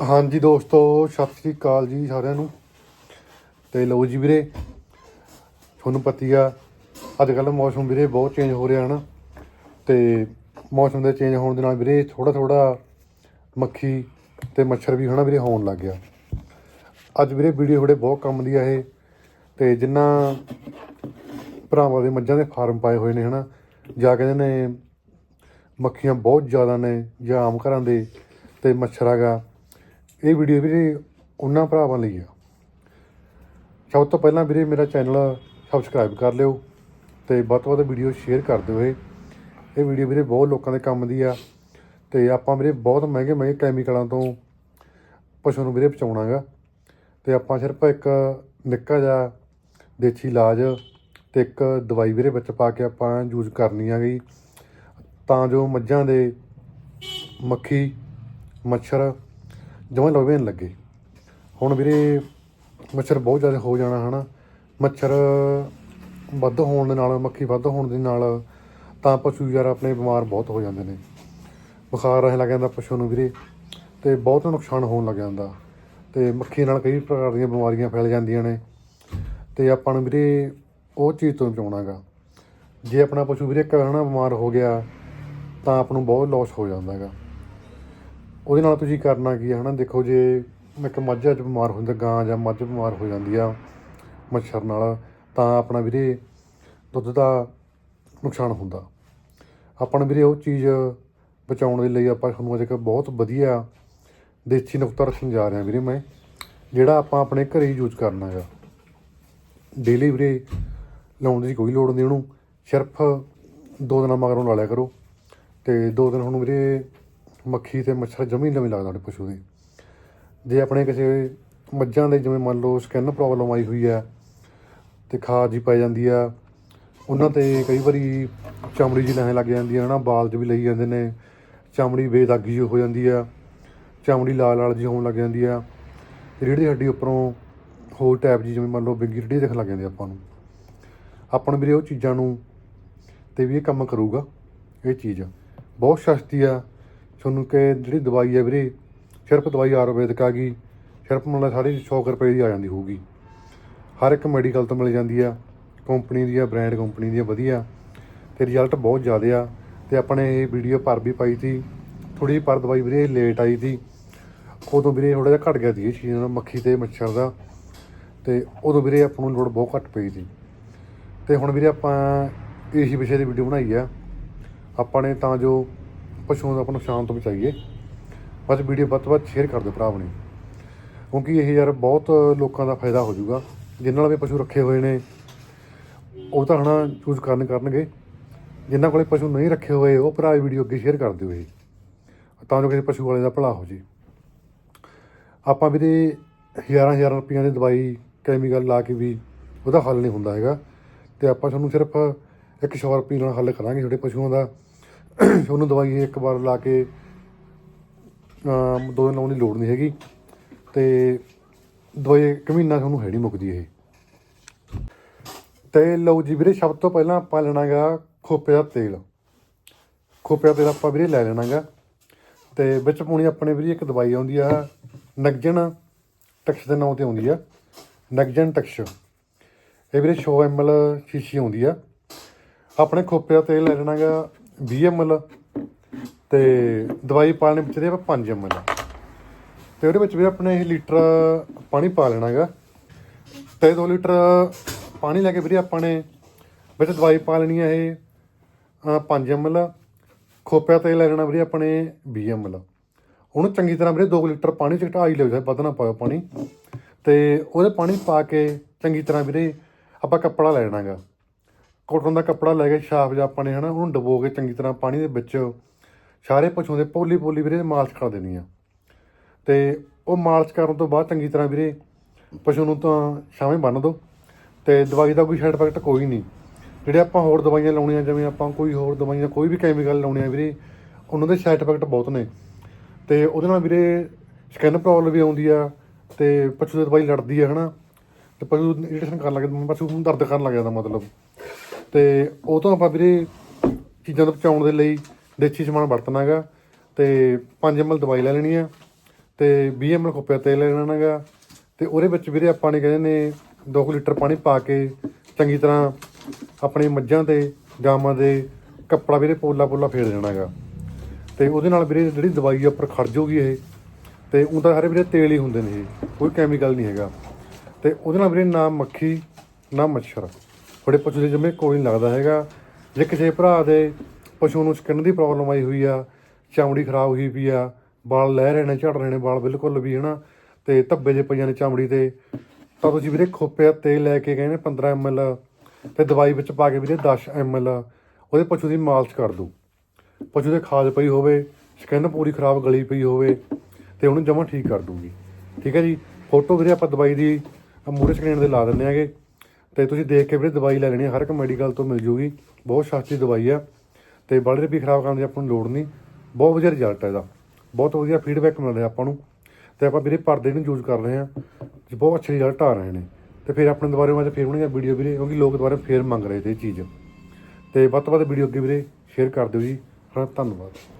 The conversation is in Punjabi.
ਹਾਂਜੀ ਦੋਸਤੋ, ਸਤਿ ਸ੍ਰੀ ਅਕਾਲ ਜੀ ਸਾਰਿਆਂ ਨੂੰ। ਤੇ ਲਓ ਜੀ ਵੀਰੇ, ਤੁਹਾਨੂੰ ਪਤੀ ਆ ਅੱਜ ਕੱਲ੍ਹ ਮੌਸਮ ਵੀਰੇ ਬਹੁਤ ਚੇਂਜ ਹੋ ਰਿਹਾ ਹਨ ਤੇ ਮੌਸਮ ਦੇ ਚੇਂਜ ਹੋਣ ਦੇ ਨਾਲ ਵੀਰੇ ਥੋੜਾ ਥੋੜਾ ਮੱਖੀ ਤੇ ਮੱਛਰ ਵੀ ਹਨਾ ਵੀਰੇ ਹੋਣ ਲੱਗ ਗਿਆ। ਅੱਜ ਵੀਰੇ ਵੀਡੀਓ ਥੋੜੇ ਬਹੁਤ ਕੰਮ ਦੀ ਆ ਇਹ। ਤੇ ਜਿੰਨਾ ਭਰਾਵਾਂ ਦੇ ਮੱਝਾਂ ਦੇ ਫਾਰਮ ਪਾਏ ਹੋਏ ਨੇ ਹਨਾ, ਜਾ ਕਹਿੰਦੇ ਨੇ ਮੱਖੀਆਂ ਬਹੁਤ ਜ਼ਿਆਦਾ ਨੇ, ਜਾਂ ਆਮ ਘਰਾਂ ਦੇ ਤੇ ਮੱਛਰ ਹੈਗਾ। ਇਹ ਵੀਡੀਓ ਵੀਰੇ ਉਹਨਾਂ ਭਰਾਵਾਂ ਲਈ ਆ। ਸਭ ਤੋਂ ਪਹਿਲਾਂ ਵੀਰੇ ਮੇਰਾ ਚੈਨਲ ਸਬਸਕ੍ਰਾਈਬ ਕਰ ਲਿਓ ਤੇ ਵੱਧ ਤੋਂ ਵੱਧ ਵੀਡੀਓ ਸ਼ੇਅਰ ਕਰ ਦਿਓ ਇਹ। ਇਹ ਵੀਡੀਓ ਵੀਰੇ ਬਹੁਤ ਲੋਕਾਂ ਦੇ ਕੰਮ ਦੀ ਆ ਤੇ ਆਪਾਂ ਵੀਰੇ ਬਹੁਤ ਮਹਿੰਗੇ ਮਹਿੰਗੇ ਕੈਮੀਕਲਾਂ ਤੋਂ ਪਸ਼ੂ ਨੂੰ ਵੀਰੇ ਬਚਾਉਣਾਗਾ ਤੇ ਆਪਾਂ ਸਿਰਫ ਇੱਕ ਨਿੱਕਾ ਜਿਹਾ ਦੇਸੀ ਇਲਾਜ ਤੇ ਇੱਕ ਦਵਾਈ ਵੀਰੇ ਵਿੱਚ ਪਾ ਕੇ ਆਪਾਂ ਯੂਜ਼ ਕਰਨੀ ਆ ਗਈ ਤਾਂ ਜੋ ਮੱਝਾਂ ਦੇ ਮੱਖੀ, ਮੱਛਰ ਜਮਾਂ ਲੋਵੇ ਨਹੀਂ ਲੱਗੇ। ਹੁਣ ਵੀਰੇ ਮੱਛਰ ਬਹੁਤ ਜ਼ਿਆਦਾ ਹੋ ਜਾਣਾ ਹਨਾ। ਮੱਛਰ ਵੱਧ ਹੋਣ ਦੇ ਨਾਲ, ਮੱਖੀ ਵੱਧ ਹੋਣ ਦੇ ਨਾਲ ਤਾਂ ਪਸ਼ੂ ਯਾਰ ਆਪਣੇ ਬਿਮਾਰ ਬਹੁਤ ਹੋ ਜਾਂਦੇ ਨੇ। ਬੁਖਾਰ ਰਹਿਣ ਲੱਗ ਜਾਂਦਾ ਪਸ਼ੂ ਨੂੰ ਵੀਰੇ ਤੇ ਬਹੁਤ ਨੁਕਸਾਨ ਹੋਣ ਲੱਗ ਜਾਂਦਾ। ਤੇ ਮੱਖੀ ਨਾਲ ਕਈ ਪ੍ਰਕਾਰ ਦੀਆਂ ਬਿਮਾਰੀਆਂ ਫੈਲ ਜਾਂਦੀਆਂ ਨੇ। ਤੇ ਆਪਾਂ ਨੂੰ ਵੀਰੇ ਉਹ ਚੀਜ਼ ਤੋਂ ਬਚਾਉਣਾਗਾ। ਜੇ ਆਪਣਾ ਪਸ਼ੂ ਵੀਰੇ ਇੱਕ ਹਨਾ ਬਿਮਾਰ ਹੋ ਗਿਆ ਤਾਂ ਆਪ ਨੂੰ ਬਹੁਤ ਲਾਸ ਹੋ ਜਾਂਦਾ ਹੈਗਾ ਉਹਦੇ ਨਾਲ ਤੁਸੀਂ ਕਰਨਾ ਕੀ ਹੈ ਹਨਾ? ਦੇਖੋ ਜੇ ਇੱਕ ਮੱਝਾਂ 'ਚ ਬਿਮਾਰ ਹੋ ਜਾਂਦਾ, ਗਾਂ ਜਾਂ ਮੱਝ ਬਿਮਾਰ ਹੋ ਜਾਂਦੀ ਆ, ਮੱਛਰ ਨਾਲ, ਤਾਂ ਆਪਣਾ ਵੀਰੇ ਦੁੱਧ ਦਾ ਨੁਕਸਾਨ ਹੁੰਦਾ। ਆਪਾਂ ਨੂੰ ਵੀਰੇ ਉਹ ਚੀਜ਼ ਬਚਾਉਣ ਦੇ ਲਈ ਆਪਾਂ ਤੁਹਾਨੂੰ ਅੱਜ ਇੱਕ ਬਹੁਤ ਵਧੀਆ ਦੇਸੀ ਨੁਕਤਾ ਰੱਖਣ ਜਾ ਰਿਹਾ ਵੀਰੇ ਮੈਂ, ਜਿਹੜਾ ਆਪਾਂ ਆਪਣੇ ਘਰੇ ਯੂਜ਼ ਕਰਨਾ ਹੈਗਾ ਡੇਲੀ ਵੀਰੇ ਲਾਉਣ ਦੀ ਕੋਈ ਲੋੜ ਨਹੀਂ ਉਹਨੂੰ, ਸਿਰਫ ਦੋ ਦਿਨਾਂ ਮਗਰੋਂ ਲਾ ਲਿਆ ਕਰੋ। ਤੇ ਦੋ ਦਿਨ ਹੁਣ ਵੀਰੇ ਮੱਖੀ ਤੇ ਮੱਛਰ ਜਮੀ ਨਵੇਂ ਲੱਗਦਾ ਤੁਹਾਡੇ ਪਸ਼ੂ ਦੇ। ਜੇ ਆਪਣੇ ਕਿਸੇ ਮੱਝਾਂ ਦੇ ਜਿਵੇਂ ਮੰਨ ਲਓ ਸਕਿਨ ਪ੍ਰੋਬਲਮ ਆਈ ਹੋਈ ਹੈ ਤੇ ਖਾਜ ਜੀ ਪੈ ਜਾਂਦੀ ਆ, ਉਹਨਾਂ ਤੇ ਕਈ ਵਾਰੀ ਚਮੜੀ ਜੀ ਲੈਣ ਲੱਗ ਜਾਂਦੀ ਆ, ਹਨਾ, ਬਾਲ 'ਚ ਵੀ ਲਈ ਜਾਂਦੇ ਨੇ, ਚਮੜੀ ਬੇਦਾਗੀ ਜਿਹੀ ਹੋ ਜਾਂਦੀ ਆ, ਚਮੜੀ ਲਾਲ ਲਾਲ ਜੀ ਹੋਣ ਲੱਗ ਜਾਂਦੀ ਆ ਰੀੜ੍ਹ ਦੀ ਹੱਡੀ ਉੱਪਰੋਂ ਹੋਰ ਟੈਪ ਜੀ ਜਿਵੇਂ ਮੰਨ ਲਓ ਬਿੰਗੀ ਰੀੜ੍ਹੀ ਦਿਖਣ ਲੱਗ ਜਾਂਦੀ ਆਪਾਂ ਨੂੰ। ਆਪਾਂ ਨੂੰ ਵੀਰੇ ਉਹ ਚੀਜ਼ਾਂ ਨੂੰ ਤੇ ਵੀ ਇਹ ਕੰਮ ਕਰੂਗਾ, ਇਹ ਚੀਜ਼। ਬਹੁਤ ਸਸਤੀ ਆ ਤੁਹਾਨੂੰ ਕਿ ਜਿਹੜੀ ਦਵਾਈ ਆ ਵੀਰੇ, ਸਿਰਫ ਦਵਾਈ ਆਯੁਰਵੈਦਿਕ ਆ ਗਈ, ਸਿਰਫ ਮਤਲਬ ਸਾਰੀ 100 ਕੁ ਰੁਪਏ ਦੀ ਆ ਜਾਂਦੀ ਹੋਊਗੀ। ਹਰ ਇੱਕ ਮੈਡੀਕਲ ਤੋਂ ਮਿਲ ਜਾਂਦੀ ਆ ਕੰਪਨੀ ਦੀ ਆ ਬ੍ਰਾਂਡ ਕੰਪਨੀ ਦੀ ਆ ਵਧੀਆ, ਤੇ ਰਿਜ਼ਲਟ ਬਹੁਤ ਜ਼ਿਆਦਾ ਆ। ਤੇ ਆਪਣੇ ਇਹ ਵੀਡੀਓ ਪਰ ਵੀ ਪਾਈ ਸੀ ਥੋੜੀ ਜਿਹੀ ਪਰ ਦਵਾਈ ਵੀਰੇ ਲੇਟ ਆਈ ਸੀ। ਉਦੋਂ ਵੀਰੇ ਥੋੜਾ ਜਿਹਾ ਘਟ ਗਿਆ ਸੀ ਇਹ ਚੀਜ਼ ਨਾਲ, ਮੱਖੀ ਤੇ ਮੱਛਰ ਦਾ। ਤੇ ਉਦੋਂ ਵੀਰੇ ਆਪਾਂ ਨੂੰ ਲੋੜ ਬਹੁਤ ਘੱਟ ਪਈ ਸੀ। ਤੇ ਹੁਣ ਵੀਰੇ ਆਪਾਂ ਇਸੇ ਵਿਸ਼ੇ ਦੀ ਵੀਡੀਓ ਬਣਾਈ ਆ। ਆਪਾਂ ਨੇ ਤਾਂ ਜੋ ਪਸ਼ੂਆਂ ਦਾ ਆਪਾਂ ਨੁਕਸਾਨ ਤੋਂ ਬਚਾਈਏ। ਬਸ ਵੀਡੀਓ ਵੱਧ ਤੋਂ ਵੱਧ ਸ਼ੇਅਰ ਕਰ ਦਿਓ ਭਰਾ ਆਪਣੀ। ਕਿਉਂਕਿ ਇਹ ਯਾਰ ਬਹੁਤ ਲੋਕਾਂ ਦਾ ਫਾਇਦਾ ਹੋ ਜਾਊਗਾ। ਜਿਨ੍ਹਾਂ ਨਾਲ ਵੀ ਪਸ਼ੂ ਰੱਖੇ ਹੋਏ ਨੇ, ਉਹ ਤਾਂ ਹਨਾ ਚੂਜ਼ ਕਰਨ ਕਰਨਗੇ। ਜਿਨ੍ਹਾਂ ਕੋਲੇ ਪਸ਼ੂ ਨਹੀਂ ਰੱਖੇ ਹੋਏ, ਉਹ ਭਰਾ ਵੀਡੀਓ ਅੱਗੇ ਸ਼ੇਅਰ ਕਰ ਦਿਓ ਇਹ। ਤਾਂ ਜੋ ਕਿਸੇ ਪਸ਼ੂ ਵਾਲੇ ਦਾ ਭਲਾ ਹੋ ਜੇ। ਆਪਾਂ ਵੀਰੇ ਹਜ਼ਾਰਾਂ ਹਜ਼ਾਰਾਂ ਰੁਪਈਆਂ ਦੀ ਦਵਾਈ ਕੈਮੀਕਲ ਲਾ ਕੇ ਵੀ ਉਹਦਾ ਹੱਲ ਨਹੀਂ ਹੁੰਦਾ ਹੈਗਾ। ਤੇ ਆਪਾਂ ਤੁਹਾਨੂੰ ਸਿਰਫ ਇੱਕ ਸੌ ਰੁਪਏ ਨਾਲ ਹੱਲ ਕਰਾਂਗੇ ਤੁਹਾਡੇ ਪਸ਼ੂਆਂ ਦਾ। ਤੁਹਾਨੂੰ ਦਵਾਈ ਇੱਕ ਵਾਰ ਲਾ ਕੇ ਦੋ ਦਿਨ ਲਾਉਣ ਦੀ ਲੋੜ ਨਹੀਂ ਹੈਗੀ। ਤੇ ਦਵਾਈ ਇੱਕ ਮਹੀਨਾ ਤੁਹਾਨੂੰ ਹੈ ਨਹੀਂ ਮੁੱਕਦੀ ਇਹ। ਤੇ ਲਓ ਜੀ ਵੀਰੇ, ਸਭ ਤੋਂ ਪਹਿਲਾਂ ਆਪਾਂ ਲੈਣਾਗਾ ਖੋਪੇ ਦਾ ਤੇਲ। ਖੋਪੇ ਦਾ ਤੇਲ ਆਪਾਂ ਵੀਰੇ ਲੈ ਲੈਣਾਗਾ। ਤੇ ਵਿੱਚ ਪਾਉਣੀ ਆਪਣੇ ਵੀਰੇ ਇੱਕ ਦਵਾਈ ਆਉਂਦੀ ਆ ਨਗਜਨ ਟਕਸ਼ ਦੇ ਨਾਂ ਤੇ ਆਉਂਦੀ ਆ। ਨਗਜਨ ਟਕਸ਼। ਇਹ ਵੀਰੇ 100 ml ਸ਼ੀਸ਼ੀ ਆਉਂਦੀ ਆ। ਆਪਣੇ ਖੋਪੇ ਦਾ ਤੇਲ ਲੈ ਲੈਣਾਗਾ 20 ml ਤੇ ਦਵਾਈ ਪਾਣੀ ਵਿੱਚ ਦੇ ਆਪਾਂ 5 ml ਤੇ ਉਹਦੇ ਵਿੱਚ ਵੀ ਆਪਣੇ ਇਹ ਲੀਟਰ ਪਾਣੀ ਪਾ ਲੈਣਾ ਲੈਣਾਗਾ ਤੇ 2 ਲੀਟਰ ਪਾਣੀ ਲੈ ਕੇ ਵੀਰੇ ਆਪਾਂ ਨੇ ਵਿੱਚ ਦਵਾਈ ਪਾ ਲੈਣੀ ਹੈ ਇਹ ਅਹ, 5 ml ਖੋਪਿਆ ਤੇਲ ਲੈ ਲੈਣਾ ਵੀਰੇ ਆਪਣੇ 20 ml ਉਹਨੂੰ ਚੰਗੀ ਤਰ੍ਹਾਂ ਵੀਰੇ 2 ਲੀਟਰ ਪਾਣੀ ਚ ਘਟਾ ਹੀ ਲਿਓ ਜਾਏ ਵੱਧ ਨਾ ਪਾਓ ਪਾਣੀ। ਤੇ ਉਹਦੇ ਪਾਣੀ ਪਾ ਕੇ ਚੰਗੀ ਤਰ੍ਹਾਂ ਵੀਰੇ ਆਪਾਂ ਕੱਪੜਾ ਲੈ ਲੈਣਾਗਾ ਕੋਟਨ ਦਾ ਕੱਪੜਾ ਲੈ ਕੇ ਛਾਪ ਜਾਂ ਆਪਾਂ ਨੇ ਹਨਾ, ਉਹਨੂੰ ਡਬੋ ਕੇ ਚੰਗੀ ਤਰ੍ਹਾਂ ਪਾਣੀ ਦੇ ਵਿੱਚ ਸਾਰੇ ਪਸ਼ੂਆਂ ਦੇ ਪੋਲੀ ਪੋਲੀ ਵੀਰੇ ਮਾਲਸ਼ ਕਰ ਦੇਣੀ ਆ। ਤੇ ਉਹ ਮਾਲਸ਼ ਕਰਨ ਤੋਂ ਬਾਅਦ ਚੰਗੀ ਤਰ੍ਹਾਂ ਵੀਰੇ ਪਸ਼ੂ ਨੂੰ ਤਾਂ ਛਾਵੇਂ ਬੰਨ ਦਿਓ ਤੇ ਦਵਾਈ ਦਾ ਕੋਈ ਸਾਈਡ ਇਫੈਕਟ ਕੋਈ ਨਹੀਂ। ਜਿਹੜੇ ਆਪਾਂ ਹੋਰ ਦਵਾਈਆਂ ਲਾਉਣੀਆਂ, ਜਿਵੇਂ ਆਪਾਂ ਕੋਈ ਹੋਰ ਦਵਾਈਆਂ, ਕੋਈ ਵੀ ਕੈਮੀਕਲ ਲਾਉਣੇ ਆ ਵੀਰੇ, ਉਹਨਾਂ ਦੇ ਸਾਈਡ ਇਫੈਕਟ ਬਹੁਤ ਨੇ। ਤੇ ਉਹਦੇ ਨਾਲ ਵੀਰੇ ਸਕਿਨ ਪ੍ਰੋਬਲਮ ਵੀ ਆਉਂਦੀ ਆ ਤੇ ਪਸ਼ੂ ਦੀ ਦਵਾਈ ਲੜਦੀ ਆ ਹਨਾ। ਤੇ ਪਸ਼ੂ ਇਰੀਟੇਸ਼ਨ ਕਰਨ ਲੱਗ ਜਾਂਦਾ ਪਸ਼ੂ ਨੂੰ ਦਰਦ ਕਰਨ ਲੱਗ ਜਾਂਦਾ ਮਤਲਬ। ਤੇ ਉਹ ਤੋਂ ਆਪਾਂ ਵੀਰੇ ਚੀਜ਼ਾਂ ਤੋਂ ਬਚਾਉਣ ਦੇ ਲਈ ਦੇਸੀ ਸਮਾਨ ਵਰਤਣਾ ਹੈਗਾ ਤੇ 5 ml ਦਵਾਈ ਲੈ ਲੈਣੀ ਆ ਤੇ 20 ml ਖੋਪਿਆ ਤੇਲ ਲੈ ਲੈਣਾ ਹੈਗਾ ਤੇ ਉਹਦੇ ਵਿੱਚ ਵੀਰੇ ਆਪਾਂ ਨੇ ਕਹਿੰਦੇ ਨੇ 2 ਲੀਟਰ ਪਾਣੀ ਪਾ ਕੇ ਚੰਗੀ ਤਰ੍ਹਾਂ ਆਪਣੀ ਮੱਝਾਂ ਤੇ, ਗਾਵਾਂ ਦੇ ਕੱਪੜਾ ਵੀਰੇ ਪੋਲਾ ਪੋਲਾ ਫੇਰ ਦੇਣਾ ਹੈਗਾ। ਤੇ ਉਹਦੇ ਨਾਲ ਵੀਰੇ ਜਿਹੜੀ ਦਵਾਈ ਉੱਪਰ ਖੜ ਜਾਊਗੀ ਇਹ, ਤੇ ਉਹ ਤਾਂ ਸਾਰੇ ਵੀਰੇ ਤੇਲ ਹੀ ਹੁੰਦੇ ਨੇ ਇਹ, ਕੋਈ ਕੈਮੀਕਲ ਨਹੀਂ ਹੈਗਾ। ਤੇ ਉਹਦੇ ਨਾਲ ਵੀਰੇ ਨਾ ਮੱਖੀ, ਨਾ ਮੱਛਰ। ਬੜੇ ਪਸ਼ੂ ਦੇ ਜਮੇ ਕੋਈ ਨਹੀਂ ਲੱਗਦਾ ਹੈਗਾ। ਜੇ ਕਿਸੇ ਭਰਾ ਦੇ ਪਸ਼ੂ ਨੂੰ ਸਕਿਨ ਦੀ ਪ੍ਰੋਬਲਮ ਆਈ ਹੋਈ ਆ, ਚਮੜੀ ਖਰਾਬ ਹੋਈ ਪਈ ਆ, ਵਾਲ ਲਹਿ ਰਹੇ ਨੇ, ਝੜ ਰਹੇ ਨੇ, ਵਾਲ ਬਿਲਕੁਲ ਵੀ, ਹਨਾ, ਤੇ ਧੱਬੇ ਜੇ ਪਈਆਂ ਨੇ ਚਮੜੀ ਤੇ, ਤਾਂ ਤੁਸੀਂ ਵੀਰੇ ਖੋਪਿਆ ਤੇਲ ਲੈ ਕੇ ਗਏ ਨੇ 15 ml ਤੇ ਦਵਾਈ ਵਿੱਚ ਪਾ ਕੇ ਵੀਰੇ 10 ml ਉਹਦੇ ਪਸ਼ੂ ਦੀ ਮਾਲਸ਼ ਕਰ ਦਿਓ। ਪਸ਼ੂ ਦੇ ਖਾਜ ਪਈ ਹੋਵੇ ਸਕਿਨ ਪੂਰੀ ਖਰਾਬ ਗਲੀ ਪਈ ਹੋਵੇ, ਤੇ ਉਹਨੂੰ ਜਮਾਂ ਠੀਕ ਕਰ ਦੂਗੀ ਠੀਕ ਹੈ ਜੀ? ਫੋਟੋ ਵੀਰੇ ਆਪਾਂ ਦਵਾਈ ਦੀ ਮੂਰੇ ਸਕਰੀਨ ਤੇ ਲਾ ਦਿੰਦੇ ਆਗੇ ਤੇ ਤੁਸੀਂ ਦੇਖ ਕੇ ਵੀਰੇ ਦਵਾਈ ਲੈ ਲੈਣੀ ਹੈ, ਹਰ ਇੱਕ ਮੈਡੀਕਲ ਤੋਂ ਮਿਲ ਜੂਗੀ। ਬਹੁਤ ਸਸਤੀ ਦਵਾਈ ਆ ਤੇ ਬਾਲੇ ਵੀ ਖਰਾਬ ਕਰਨ ਦੀ ਆਪਾਂ ਨੂੰ ਲੋੜ ਨਹੀਂ। ਬਹੁਤ ਵਧੀਆ ਰਿਜ਼ਲਟ ਹੈ ਇਹਦਾ। ਬਹੁਤ ਵਧੀਆ ਫੀਡਬੈਕ ਮਿਲ ਰਿਹਾ ਆਪਾਂ ਨੂੰ। ਤੇ ਆਪਾਂ ਵੀਰੇ ਪਰਦੇ ਨੂੰ ਯੂਜ਼ ਕਰ ਰਹੇ ਹਾਂ। ਬਹੁਤ ਅੱਛੇ ਰਿਜ਼ਲਟ ਆ ਰਹੇ ਨੇ। ਤੇ ਫਿਰ ਆਪਣੇ ਦੁਬਾਰੇ ਮੈਂ ਫੇਰ ਬਣਾਇਆ ਵੀਡੀਓ ਵੀਰੇ ਕਿਉਂਕਿ ਲੋਕ ਦੁਬਾਰਾ ਫੇਰ ਮੰਗ ਰਹੇ ਤੇ ਇਹ ਚੀਜ਼। ਤੇ ਵੱਧ ਤੋਂ ਵੱਧ ਵੀਡੀਓ ਅੱਗੇ ਵੀਰੇ ਸ਼ੇਅਰ ਕਰ ਦਿਓ ਜੀ। ਹਾਂ ਧੰਨਵਾਦ।